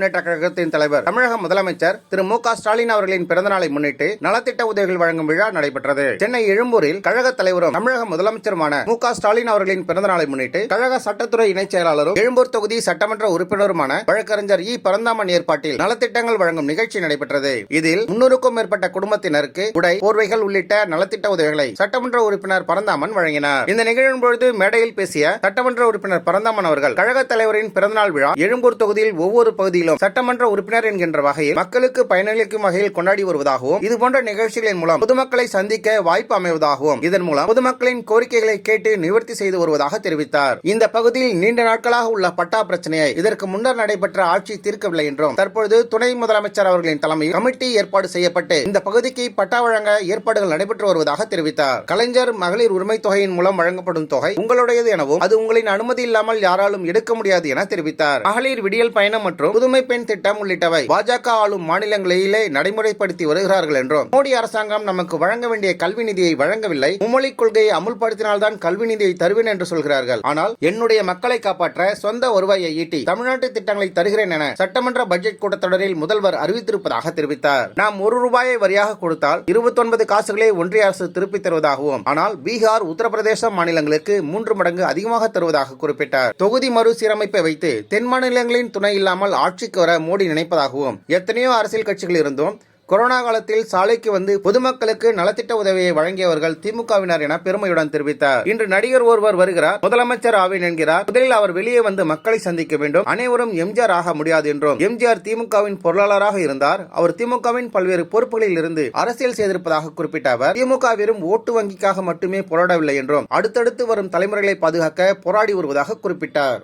முன்னேற்ற கழகத்தின் தலைவர் தமிழக முதலமைச்சர் திரு மு ஸ்டாலின் அவர்களின் பிறந்தநாளை முன்னிட்டு நலத்திட்ட உதவிகள் வழங்கும் விழா நடைபெற்றது. சென்னை எழும்பூரில் கழக தலைவரும் தமிழக முதலமைச்சருமான மு ஸ்டாலின் அவர்களின் பிறந்தநாளை முன்னிட்டு கழக சட்டத்துறை இணைச் செயலாளரும் எழும்பூர் தொகுதி சட்டமன்ற உறுப்பினருமான வழக்கறிஞர் இ. பரந்தாமன் ஏற்பாட்டில் நலத்திட்டங்கள் வழங்கும் நிகழ்ச்சி நடைபெற்றது. இதில் முன்னூறுக்கும் மேற்பட்ட குடும்பத்தினருக்கு உடை போர்வைகள் உள்ளிட்ட நலத்திட்ட உதவிகளை சட்டமன்ற உறுப்பினர் பரந்தாமன் வழங்கினார். இந்த நிகழ்வின் பொழுது மேடையில் பேசிய சட்டமன்ற உறுப்பினர் பரந்தாமன் அவர்கள் கழக தலைவரின் பிறந்தநாள் விழா எழும்பூர் தொகுதியில் ஒவ்வொரு பகுதியிலும் சட்டமன்ற உறுப்பினர் என்கின்ற வகையில் மக்களுக்கு பயனளிக்கும் வகையில் கொண்டாடி வருவதாகவும் இதுபோன்ற நிகழ்ச்சிகளின் மூலம் பொதுமக்களை சந்திக்க வாய்ப்பு அமைவதாகவும் இதன் மூலம் பொதுமக்களின் கோரிக்கைகளை கேட்டு நிவர்த்தி செய்து வருவதாக தெரிவித்தார். இந்த பகுதியில் நீண்ட நாட்களாக உள்ள பட்டா பிரச்சனையை இதற்கு முன்னர் நடைபெற்ற ஆட்சி தீர்க்கவில்லை என்றும் தற்பொழுது துணை முதலமைச்சர் அவர்களின் தலைமையில் கமிட்டி ஏற்பாடு செய்யப்பட்டு இந்த பகுதிக்கு பட்டா வழங்க ஏற்பாடுகள் நடைபெற்று வருவதாக தெரிவித்தார். கலைஞர் மகளிர் உரிமை தொகையின் மூலம் வழங்கப்படும் தொகை உங்களுடையது எனவும் அது உங்களின் அனுமதி இல்லாமல் யாராலும் எடுக்க முடியாது என தெரிவித்தார். மகளிர் விடியல் பயணம் மற்றும் புதுமை பெண் திட்டம் உள்ளிட்டவை பாஜக ஆளும் மாநிலங்களிலே நடைமுறைப்படுத்தி வருகிறார்கள் என்றும் மோடி அரசாங்கம் நமக்கு வழங்க வேண்டிய கல்வி நிதியை வழங்கவில்லை. மும்மொழி கொள்கையை அமுல்படுத்தினால்தான் கல்வி நிதியை தருவேன் என்று சொல்கிறார்கள். ஆனால் என்னுடைய மக்களை காப்பாற்ற சொந்த வருவாயை ஈட்டி தமிழ்நாட்டு திட்டங்களை தருகிறேன் என சட்டமன்ற பட்ஜெட் கூட்டத்தொடரில் முதல்வர் அறிவித்திருப்பதாக தெரிவித்தார். நாம் ஒரு ரூபாயை வரியாக கொடுத்தால் இருபத்தொன்பது காசுகளை ஒன்றிய அரசு திருப்பி தருவதாகவும் ஆனால் பீகார் உத்தரப்பிரதேச மாநிலங்களுக்கு மூன்று மடங்கு அதிகமாக தருவதாக குறிப்பிட்டார். தொகுதி மறுசீரமைப்பை வைத்து தென் மாநிலங்களின் துணை இல்லாமல் ஆட்சிக்கு வர மோடி நினைப்பதாகவும் எத்தனையோ அரசியல் கட்சிகள் இருந்தும் கொரோனா காலத்தில் சாலைக்கு வந்து பொதுமக்களுக்கு நலத்திட்ட உதவியை வழங்கியவர்கள் திமுகவினர் என பெருமையுடன் தெரிவித்தார். இன்று நடிகர் ஒருவர் வருகிறார். முதலமைச்சர் ஆவேன் என்கிறார். முதலில் அவர் வெளியே வந்து மக்களை சந்திக்க வேண்டும். அனைவரும் எம்ஜிஆர் ஆக முடியாது என்றும் எம்ஜிஆர் திமுகவின் பொருளாளராக இருந்தார். அவர் திமுகவின் பல்வேறு பொறுப்புகளில் இருந்து அரசியல் செய்திருப்பதாக குறிப்பிட்ட அவர் திமுக வெறும் ஓட்டு வங்கிக்காக மட்டுமே போராடவில்லை என்றும் அடுத்தடுத்து வரும் தலைமுறைகளை பாதுகாக்க போராடி வருவதாக குறிப்பிட்டார்.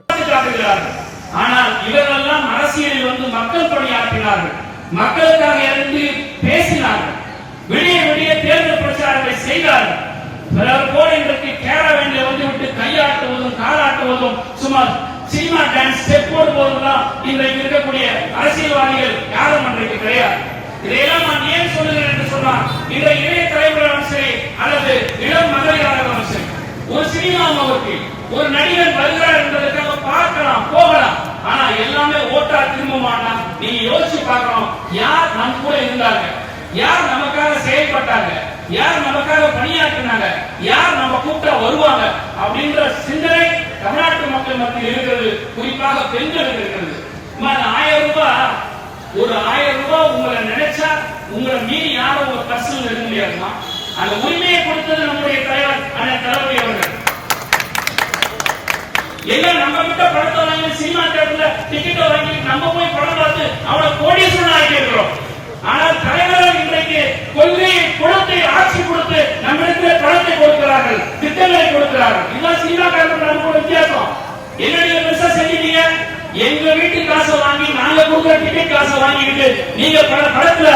ஆனால் இவரெல்லாம் அரசியலில் வந்து மக்கள் பணியாற்றினார்கள். மக்களுக்காக இருந்து பேசினார்கள். விடிய விடிய தேர்தல் பிரச்சாரங்களை செய்தார்கள். பிறர் போல இன்றைக்கு கேரவேண்டிய வந்து விட்டு கையாட்டுவதும் காலாட்டுவதும் சுமார் சினிமா டான்ஸ் ஸ்டெப் போடுவதும் இன்றைக்கு இருக்கக்கூடிய அரசியல்வாதிகள் யாரும் அன்றைக்கு கிடையாது. இதையெல்லாம் நான் ஏன் சொல்லுகிறேன் என்று சொன்னால் இன்றைய இளைய தலைவராலும் சரி அல்லது இளம் மகளிராலும் சரி ஒரு சினிமா முகத்தில் ஒரு நடிகன் வருகிறார் என்பதற்காக பார்க்கலாம் போகலாம். ஆனா எல்லாமே ஓட்டா திரும்ப மாட்டான் நீங்க யோசிச்சு பார்க்கணும் யார் நம் கூட இருந்தாங்க? யார் நமக்காக செயல்பட்டாங்க? யார் நமக்காக பணியாற்றினாங்க? யார் நம்ம கூப்பிட்டா வருவாங்க? அப்படின்ற சிந்தனை தமிழ்நாட்டு மக்கள் மத்தியில் இருக்கிறது. குறிப்பாக பெண்களுக்கு இருக்கிறது. ஆயிரம் ரூபாய் ஒரு ஆயிரம் ரூபாய் உங்களை நினைச்சா உங்களை மீறி யாரும் உங்க பர்சனல் எடுக்க முடியாதுமா அந்த உரிமையை கொடுத்தது நம்முடைய தலைவர் அந்த தளபதி எல்லாம் நம்ம கிட்ட படத்தை வாங்கி சினிமா தேட்டர்ல டிக்கெட்டை வாங்கி நம்ம போய் படம் பார்த்து அவனை கோடீஸ்வரன் ஆக்கி ஆனால் தலைவர்கள் இன்றைக்கு கொள்கையை குளத்தை ஆட்சி கொடுத்து நம்மிடத்துல பணத்தை கொடுக்கிறார்கள் திட்டங்களை கொடுக்கிறார்கள். இதுதான் சினிமா காரர்கள் நமக்கு வித்தியாசம். என்ன நீங்க பெருசா செஞ்சிட்டீங்க. எங்க வீட்டு காசை வாங்கி நாங்க கொடுக்குற டிக்கெட் காசை வாங்கிக்கிட்டு நீங்க பட படத்துல